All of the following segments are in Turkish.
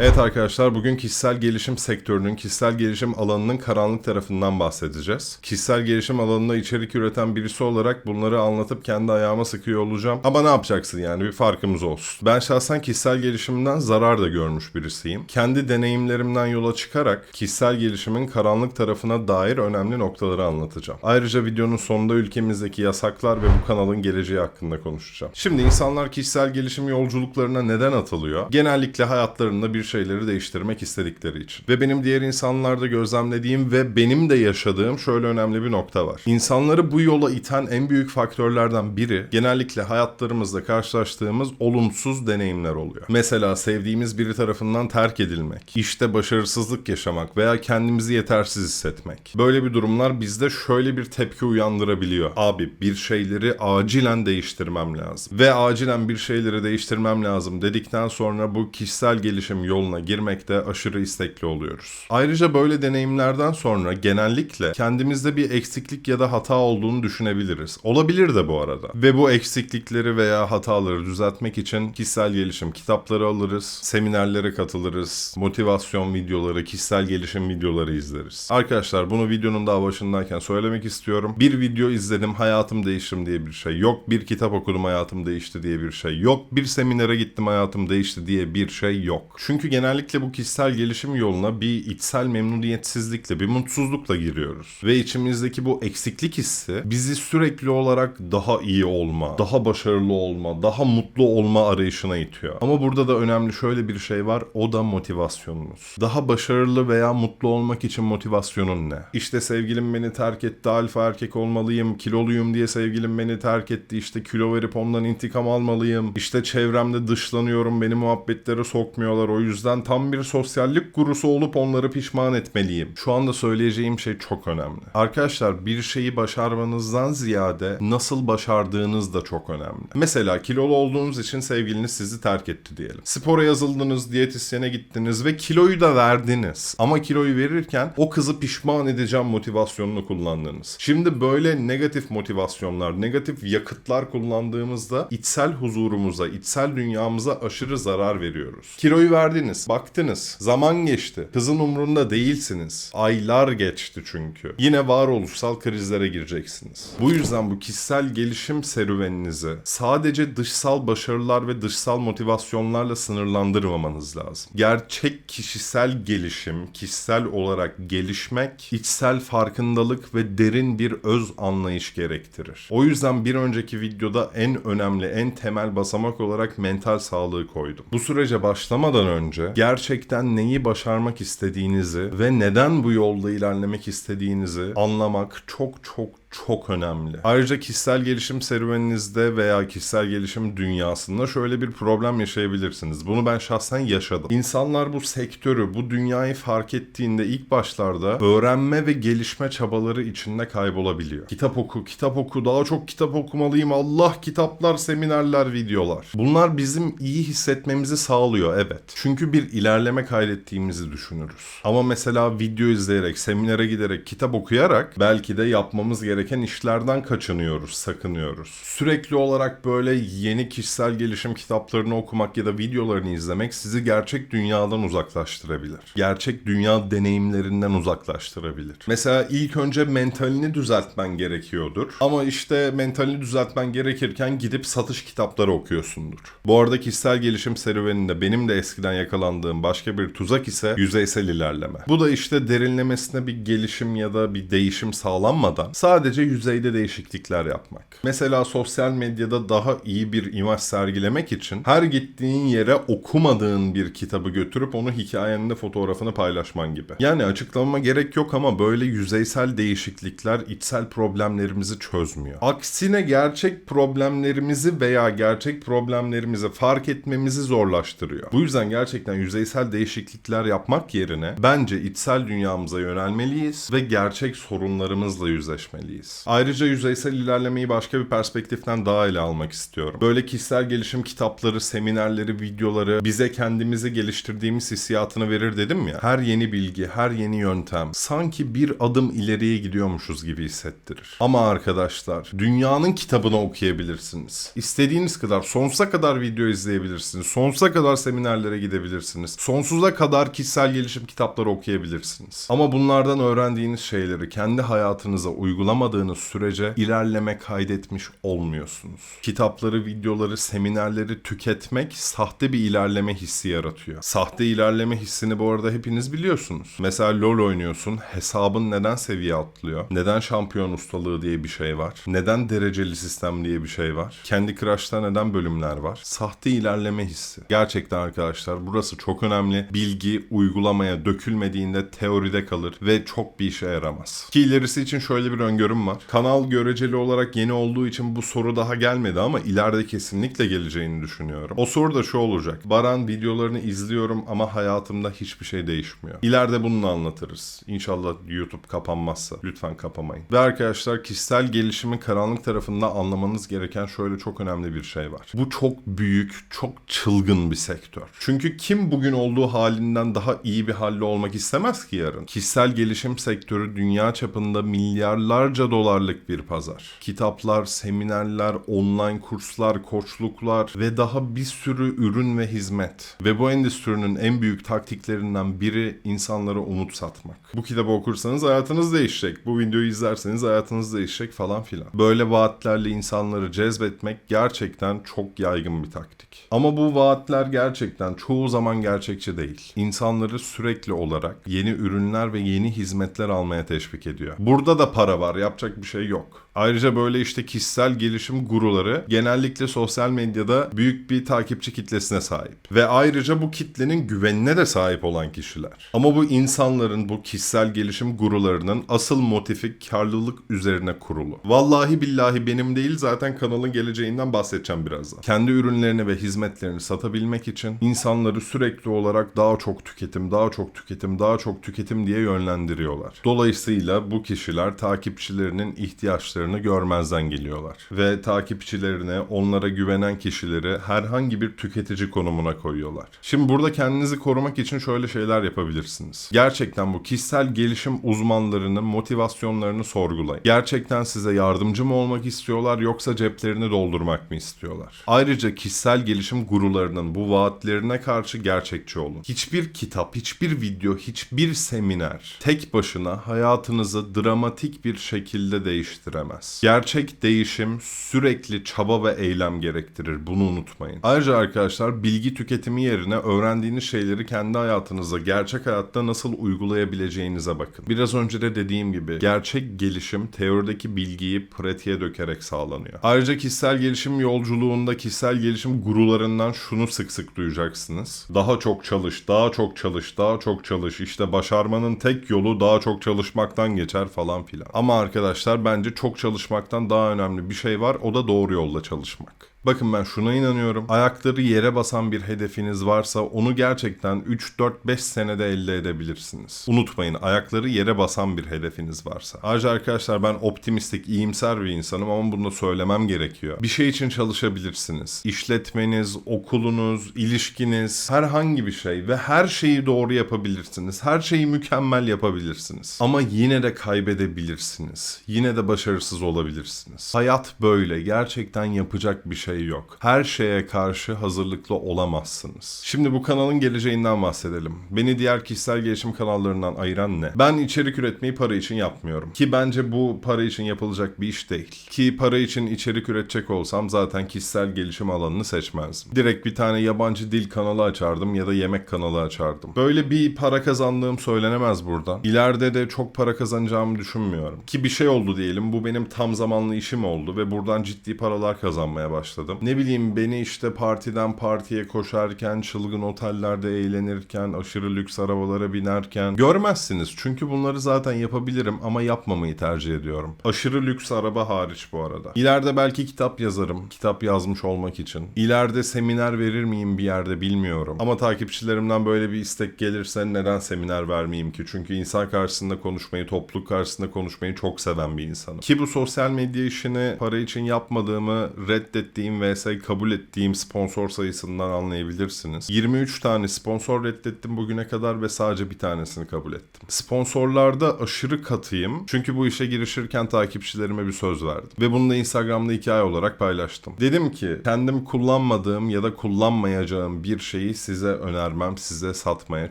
Evet arkadaşlar bugün kişisel gelişim sektörünün, kişisel gelişim alanının karanlık tarafından bahsedeceğiz. Kişisel gelişim alanında içerik üreten birisi olarak bunları anlatıp kendi ayağıma sıkıyor olacağım. Ama ne yapacaksın yani bir farkımız olsun. Ben şahsen kişisel gelişimden zarar da görmüş birisiyim. Kendi deneyimlerimden yola çıkarak kişisel gelişimin karanlık tarafına dair önemli noktaları anlatacağım. Ayrıca videonun sonunda ülkemizdeki yasaklar ve bu kanalın geleceği hakkında konuşacağım. Şimdi insanlar kişisel gelişim yolculuklarına neden atılıyor? Genellikle hayatlarında bir şeyleri değiştirmek istedikleri için. Ve benim diğer insanlarda gözlemlediğim ve benim de yaşadığım şöyle önemli bir nokta var. İnsanları bu yola iten en büyük faktörlerden biri genellikle hayatlarımızda karşılaştığımız olumsuz deneyimler oluyor. Mesela sevdiğimiz biri tarafından terk edilmek, işte başarısızlık yaşamak veya kendimizi yetersiz hissetmek. Böyle bir durumlar bizde şöyle bir tepki uyandırabiliyor. Abi bir şeyleri acilen değiştirmem lazım. Ve acilen bir şeyleri değiştirmem lazım dedikten sonra bu kişisel gelişim yoluna girmekte aşırı istekli oluyoruz. Ayrıca böyle deneyimlerden sonra genellikle kendimizde bir eksiklik ya da hata olduğunu düşünebiliriz. Olabilir de bu arada. Ve bu eksiklikleri veya hataları düzeltmek için kişisel gelişim kitapları alırız, seminerlere katılırız, motivasyon videoları, kişisel gelişim videoları izleriz. Arkadaşlar bunu videonun daha başındayken söylemek istiyorum. Bir video izledim hayatım değiştim diye bir şey yok. Bir kitap okudum hayatım değişti diye bir şey yok. Bir seminere gittim hayatım değişti diye bir şey yok. Çünkü genellikle bu kişisel gelişim yoluna bir içsel memnuniyetsizlikle, bir mutsuzlukla giriyoruz. Ve içimizdeki bu eksiklik hissi bizi sürekli olarak daha iyi olma, daha başarılı olma, daha mutlu olma arayışına itiyor. Ama burada da önemli şöyle bir şey var. O da motivasyonumuz. Daha başarılı veya mutlu olmak için motivasyonun ne? İşte sevgilim beni terk etti, alfa erkek olmalıyım, kiloluyum diye sevgilim beni terk etti, işte kilo verip ondan intikam almalıyım, işte çevremde dışlanıyorum, beni muhabbetlere sokmuyorlar, o yüzden tam bir sosyallik gurusu olup onları pişman etmeliyim. Şu anda söyleyeceğim şey çok önemli. Arkadaşlar bir şeyi başarmanızdan ziyade nasıl başardığınız da çok önemli. Mesela kilolu olduğunuz için sevgiliniz sizi terk etti diyelim. Spora yazıldınız, diyetisyene gittiniz ve kiloyu da verdiniz. Ama kiloyu verirken o kızı pişman edeceğim motivasyonunu kullandınız. Şimdi böyle negatif motivasyonlar, negatif yakıtlar kullandığımızda içsel huzurumuza, içsel dünyamıza aşırı zarar veriyoruz. Kiloyu verdiniz, baktınız, zaman geçti, kızın umrunda değilsiniz. Aylar geçti çünkü. Yine varoluşsal krizlere gireceksiniz. Bu yüzden bu kişisel gelişim serüveninizi sadece dışsal başarılar ve dışsal motivasyonlarla sınırlandırmamanız lazım. Gerçek kişisel gelişim, kişisel olarak gelişmek, içsel farkındalık ve derin bir öz anlayış gerektirir. O yüzden bir önceki videoda en önemli, en temel basamak olarak mental sağlığı koydum. Bu sürece başlamadan önce gerçekten neyi başarmak istediğinizi ve neden bu yolda ilerlemek istediğinizi anlamak çok çok çok önemli. Ayrıca kişisel gelişim serüveninizde veya kişisel gelişim dünyasında şöyle bir problem yaşayabilirsiniz. Bunu ben şahsen yaşadım. İnsanlar bu sektörü, bu dünyayı fark ettiğinde ilk başlarda öğrenme ve gelişme çabaları içinde kaybolabiliyor. Kitap oku, kitap oku, daha çok kitap okumalıyım. Allah kitaplar, seminerler, videolar. Bunlar bizim iyi hissetmemizi sağlıyor evet. Çünkü bir ilerleme kaydettiğimizi düşünürüz. Ama mesela video izleyerek, seminere giderek, kitap okuyarak belki de yapmamız gereken işlerden kaçınıyoruz, sakınıyoruz. Sürekli olarak böyle yeni kişisel gelişim kitaplarını okumak ya da videolarını izlemek sizi gerçek dünyadan uzaklaştırabilir. Gerçek dünya deneyimlerinden uzaklaştırabilir. Mesela ilk önce mentalini düzeltmen gerekiyordur. Ama işte mentalini düzeltmen gerekirken gidip satış kitapları okuyorsundur. Bu arada kişisel gelişim serüveninde benim de eskiden yakalandığım başka bir tuzak ise yüzeysel ilerleme. Bu da işte derinlemesine bir gelişim ya da bir değişim sağlanmadan sadece yüzeyde değişiklikler yapmak. Mesela sosyal medyada daha iyi bir imaj sergilemek için her gittiğin yere okumadığın bir kitabı götürüp onu hikayeninde fotoğrafını paylaşman gibi. Yani açıklamama gerek yok ama böyle yüzeysel değişiklikler içsel problemlerimizi çözmüyor. Aksine gerçek problemlerimizi veya gerçek problemlerimizi fark etmemizi zorlaştırıyor. Bu yüzden gerçekten yüzeysel değişiklikler yapmak yerine bence içsel dünyamıza yönelmeliyiz ve gerçek sorunlarımızla yüzleşmeliyiz. Ayrıca yüzeysel ilerlemeyi başka bir perspektiften daha ele almak istiyorum. Böyle kişisel gelişim kitapları, seminerleri, videoları bize kendimizi geliştirdiğimiz hissiyatını verir dedim ya. Her yeni bilgi, her yeni yöntem sanki bir adım ileriye gidiyormuşuz gibi hissettirir. Ama arkadaşlar dünyanın kitabını okuyabilirsiniz. İstediğiniz kadar sonsuza kadar video izleyebilirsiniz. Sonsuza kadar seminerlere gidebilirsiniz çalışabilirsiniz. Sonsuza kadar kişisel gelişim kitapları okuyabilirsiniz. Ama bunlardan öğrendiğiniz şeyleri kendi hayatınıza uygulamadığınız sürece ilerleme kaydetmiş olmuyorsunuz. Kitapları, videoları, seminerleri tüketmek sahte bir ilerleme hissi yaratıyor. Sahte ilerleme hissini bu arada hepiniz biliyorsunuz. Mesela LoL oynuyorsun, hesabın neden seviye atlıyor? Neden şampiyon ustalığı diye bir şey var? Neden dereceli sistem diye bir şey var? Kendi Crush'ta neden bölümler var? Sahte ilerleme hissi. Gerçekten arkadaşlar burası çok önemli. Bilgi uygulamaya dökülmediğinde teoride kalır ve çok bir işe yaramaz. Ki ilerisi için şöyle bir öngörüm var. Kanal göreceli olarak yeni olduğu için bu soru daha gelmedi ama ileride kesinlikle geleceğini düşünüyorum. O soru da şu olacak. Baran videolarını izliyorum ama hayatımda hiçbir şey değişmiyor. İleride bunu anlatırız. İnşallah YouTube kapanmazsa. Lütfen kapamayın. Ve arkadaşlar kişisel gelişimin karanlık tarafında anlamanız gereken şöyle çok önemli bir şey var. Bu çok büyük, çok çılgın bir sektör. Çünkü kim bugün olduğu halinden daha iyi bir halde olmak istemez ki yarın? Kişisel gelişim sektörü dünya çapında milyarlarca dolarlık bir pazar. Kitaplar, seminerler, online kurslar, koçluklar ve daha bir sürü ürün ve hizmet. Ve bu endüstrinin en büyük taktiklerinden biri insanlara umut satmak. Bu kitabı okursanız hayatınız değişecek. Bu videoyu izlerseniz hayatınız değişecek falan filan. Böyle vaatlerle insanları cezbetmek gerçekten çok yaygın bir taktik. Ama bu vaatler gerçekten çoğu zaman gerçekçi değil. İnsanları sürekli olarak yeni ürünler ve yeni hizmetler almaya teşvik ediyor. Burada da para var, yapacak bir şey yok. Ayrıca böyle işte kişisel gelişim guruları genellikle sosyal medyada büyük bir takipçi kitlesine sahip. Ve ayrıca bu kitlenin güvenine de sahip olan kişiler. Ama bu insanların, bu kişisel gelişim gurularının asıl motifi karlılık üzerine kurulu. Vallahi billahi benim değil zaten kanalın geleceğinden bahsedeceğim birazdan. Kendi ürünlerini ve hizmetlerini satabilmek için insanları sürekli olarak daha çok tüketim, daha çok tüketim, daha çok tüketim diye yönlendiriyorlar. Dolayısıyla bu kişiler takipçilerinin ihtiyaçlarını görmezden geliyorlar. Ve takipçilerine, onlara güvenen kişileri herhangi bir tüketici konumuna koyuyorlar. Şimdi burada kendinizi korumak için şöyle şeyler yapabilirsiniz. Gerçekten bu kişisel gelişim uzmanlarının motivasyonlarını sorgulayın. Gerçekten size yardımcı mı olmak istiyorlar yoksa ceplerini doldurmak mı istiyorlar? Ayrıca kişisel gelişim gurularının bu vaatlerine karşı gerçekçi olun. Hiçbir kitap, hiçbir video, hiçbir seminer tek başına hayatınızı dramatik bir şekilde değiştiremez. Gerçek değişim sürekli çaba ve eylem gerektirir. Bunu unutmayın. Ayrıca arkadaşlar bilgi tüketimi yerine öğrendiğiniz şeyleri kendi hayatınıza, gerçek hayatta nasıl uygulayabileceğinize bakın. Biraz önce de dediğim gibi gerçek gelişim teorideki bilgiyi pratiğe dökerek sağlanıyor. Ayrıca kişisel gelişim yolculuğunda kişisel gelişim gurularından şunu sık sık duyacaksınız. Daha çok çalış, daha çok çalış, daha çok çalış. İşte başarmanın tek yolu daha çok çalışmaktan geçer falan filan. Ama arkadaşlar bence çok çalışmaktan daha önemli bir şey var. O da doğru yolda çalışmak. Bakın ben şuna inanıyorum. Ayakları yere basan bir hedefiniz varsa onu gerçekten 3 4 5 senede elde edebilirsiniz. Unutmayın ayakları yere basan bir hedefiniz varsa. Ayrıca arkadaşlar ben optimistik, iyimser bir insanım ama bunu da söylemem gerekiyor. Bir şey için çalışabilirsiniz. İşletmeniz, okulunuz, ilişkiniz, herhangi bir şey ve her şeyi doğru yapabilirsiniz. Her şeyi mükemmel yapabilirsiniz. Ama yine de kaybedebilirsiniz. Yine de başarısız olabilirsiniz. Hayat böyle. Gerçekten yapacak bir şey yok. Her şeye karşı hazırlıklı olamazsınız. Şimdi bu kanalın geleceğinden bahsedelim. Beni diğer kişisel gelişim kanallarından ayıran ne? Ben içerik üretmeyi para için yapmıyorum. Ki bence bu para için yapılacak bir iş değil. Ki para için içerik üretecek olsam zaten kişisel gelişim alanını seçmezdim. Direkt bir tane yabancı dil kanalı açardım ya da yemek kanalı açardım. Böyle bir para kazandığım söylenemez buradan. İleride de çok para kazanacağımı düşünmüyorum. Ki bir şey oldu diyelim bu benim tam zamanlı işim oldu ve buradan ciddi paralar kazanmaya başladım. Ne bileyim beni işte partiden partiye koşarken, çılgın otellerde eğlenirken, aşırı lüks arabalara binerken görmezsiniz. Çünkü bunları zaten yapabilirim ama yapmamayı tercih ediyorum. Aşırı lüks araba hariç bu arada. İleride belki kitap yazarım. Kitap yazmış olmak için. İleride seminer verir miyim bir yerde bilmiyorum. Ama takipçilerimden böyle bir istek gelirse neden seminer vermeyeyim ki? Çünkü insan karşısında konuşmayı, topluluk karşısında konuşmayı çok seven bir insanım. Ki bu sosyal medya işini para için yapmadığımı reddettiğim verdiğim vs kabul ettiğim sponsor sayısından anlayabilirsiniz. 23 tane sponsor reddettim bugüne kadar ve sadece bir tanesini kabul ettim. Sponsorlarda aşırı katıyım. Çünkü bu işe girişirken takipçilerime bir söz verdim. Ve bunu da Instagram'da hikaye olarak paylaştım. Dedim ki kendim kullanmadığım ya da kullanmayacağım bir şeyi size önermem, size satmaya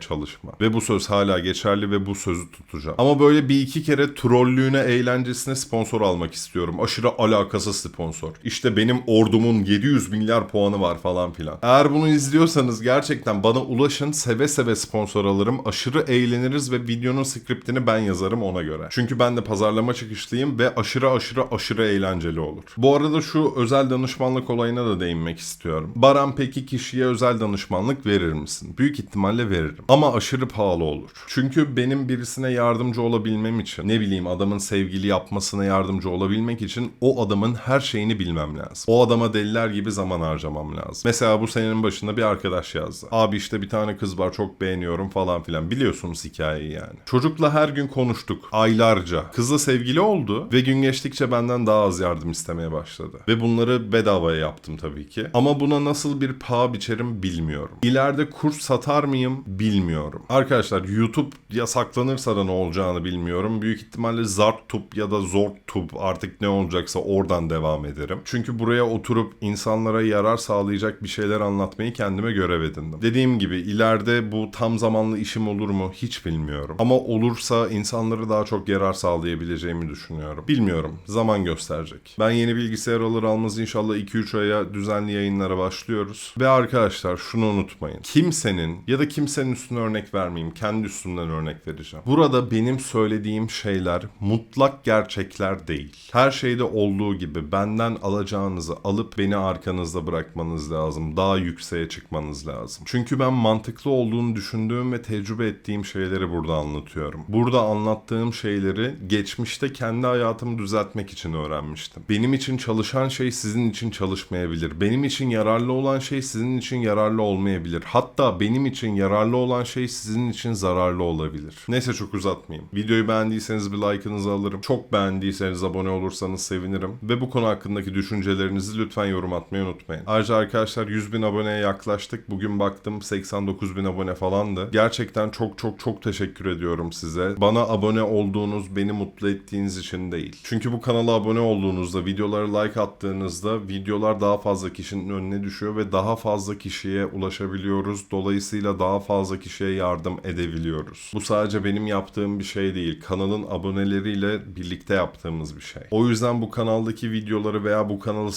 çalışmam. Ve bu söz hala geçerli ve bu sözü tutacağım. Ama böyle bir iki kere trollüğüne, eğlencesine sponsor almak istiyorum. Aşırı alakasız sponsor. İşte benim ordumun 700 milyar puanı var falan filan. Eğer bunu izliyorsanız gerçekten bana ulaşın. Seve seve sponsor alırım. Aşırı eğleniriz ve videonun skriptini ben yazarım ona göre. Çünkü ben de pazarlama çıkışlıyım ve aşırı aşırı aşırı eğlenceli olur. Bu arada şu özel danışmanlık olayına da değinmek istiyorum. Baran peki kişiye özel danışmanlık verir misin? Büyük ihtimalle veririm. Ama aşırı pahalı olur. Çünkü benim birisine yardımcı olabilmem için ne bileyim adamın sevgili yapmasına yardımcı olabilmek için o adamın her şeyini bilmem lazım. O adama deliler gibi zaman harcamam lazım. Mesela bu senenin başında bir arkadaş yazdı. Abi işte bir tane kız var çok beğeniyorum falan filan. Biliyorsunuz hikayeyi yani. Çocukla her gün konuştuk. Aylarca. Kızla sevgili oldu ve gün geçtikçe benden daha az yardım istemeye başladı. Ve bunları bedavaya yaptım tabii ki. Ama buna nasıl bir paha biçerim bilmiyorum. İleride kurs satar mıyım bilmiyorum. Arkadaşlar YouTube yasaklanırsa da ne olacağını bilmiyorum. Büyük ihtimalle Zartub ya da Zortub artık ne olacaksa oradan devam ederim. Çünkü buraya oturup insanlara yarar sağlayacak bir şeyler anlatmayı kendime görev edindim. Dediğim gibi ileride bu tam zamanlı işim olur mu hiç bilmiyorum. Ama olursa insanlara daha çok yarar sağlayabileceğimi düşünüyorum. Bilmiyorum. Zaman gösterecek. Ben yeni bilgisayar alır almaz inşallah 2-3 aya düzenli yayınlara başlıyoruz. Ve arkadaşlar şunu unutmayın. Kimsenin ya da kimsenin üstüne örnek vermeyeyim. Kendi üstümden örnek vereceğim. Burada benim söylediğim şeyler mutlak gerçekler değil. Her şeyde olduğu gibi benden alacağınızı alıp beni arkanızda bırakmanız lazım. Daha yükseğe çıkmanız lazım. Çünkü ben mantıklı olduğunu düşündüğüm ve tecrübe ettiğim şeyleri burada anlatıyorum. Burada anlattığım şeyleri geçmişte kendi hayatımı düzeltmek için öğrenmiştim. Benim için çalışan şey sizin için çalışmayabilir. Benim için yararlı olan şey sizin için yararlı olmayabilir. Hatta benim için yararlı olan şey sizin için zararlı olabilir. Neyse çok uzatmayayım. Videoyu beğendiyseniz bir like'ınızı alırım. Çok beğendiyseniz abone olursanız sevinirim. Ve bu konu hakkındaki düşüncelerinizi lütfen yorum atmayı unutmayın. Ayrıca arkadaşlar 100 bin aboneye yaklaştık. Bugün baktım 89 bin abone falandı. Gerçekten çok çok çok teşekkür ediyorum size. Bana abone olduğunuz, beni mutlu ettiğiniz için değil. Çünkü bu kanala abone olduğunuzda, videolara like attığınızda videolar daha fazla kişinin önüne düşüyor ve daha fazla kişiye ulaşabiliyoruz. Dolayısıyla daha fazla kişiye yardım edebiliyoruz. Bu sadece benim yaptığım bir şey değil. Kanalın aboneleriyle birlikte yaptığımız bir şey. O yüzden bu kanaldaki videoları veya bu kanalı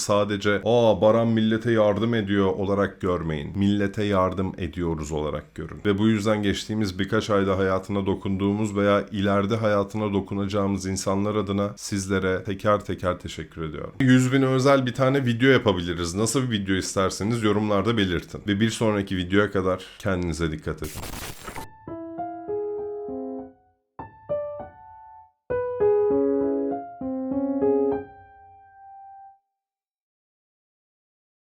aa Baran millete yardım ediyor olarak görmeyin. Millete yardım ediyoruz olarak görün. Ve bu yüzden geçtiğimiz birkaç ayda hayatına dokunduğumuz veya ileride hayatına dokunacağımız insanlar adına sizlere teker teker teşekkür ediyorum. 100 bin özel bir tane video yapabiliriz. Nasıl bir video isterseniz yorumlarda belirtin. Ve bir sonraki videoya kadar kendinize dikkat edin.